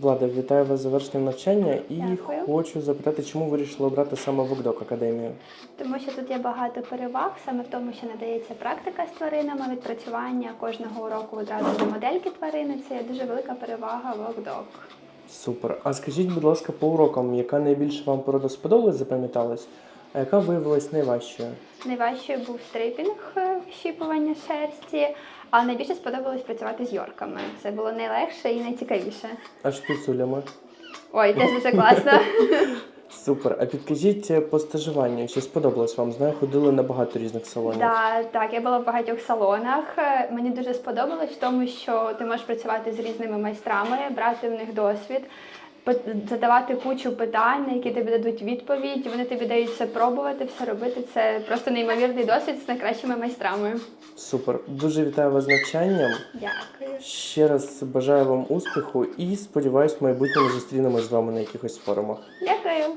Влада, вітаю вас з завершенням навчання і Дякую. хочу запитати, чому вирішили обрати саме Вокдок Академію? Тому що тут є багато переваг, саме в тому, що надається практика з тваринами, відпрацювання кожного уроку одразу до модельки тварини. Це є дуже велика перевага вокдок. Супер. А скажіть, будь ласка, по урокам, яка найбільше вам порода сподобалась, запам'яталась, а яка виявилась найважчою? Найважчою був стрипінг, е, щіпування шерсті, а найбільше сподобалось працювати з йорками. Це було найлегше і найцікавіше. А шпіцулями? Ой, теж дуже класно. Супер. А підкажіть е, по стажуванню, чи сподобалось вам? Знаю, ходили на багато різних салонів. Да, так, я була в багатьох салонах. Е, Мені дуже сподобалось в тому, що ти можеш працювати з різними майстрами, брати в них досвід, задавати кучу питань, на які тобі дадуть відповідь. Вони тобі дають все пробувати, все робити. Це просто неймовірний досвід з найкращими майстрами. Супер. Дуже вітаю вас з навчанням. Дякую. Ще раз бажаю вам успіху і сподіваюсь, в майбутньому зустрінемось з вами на якихось форумах. Дякую.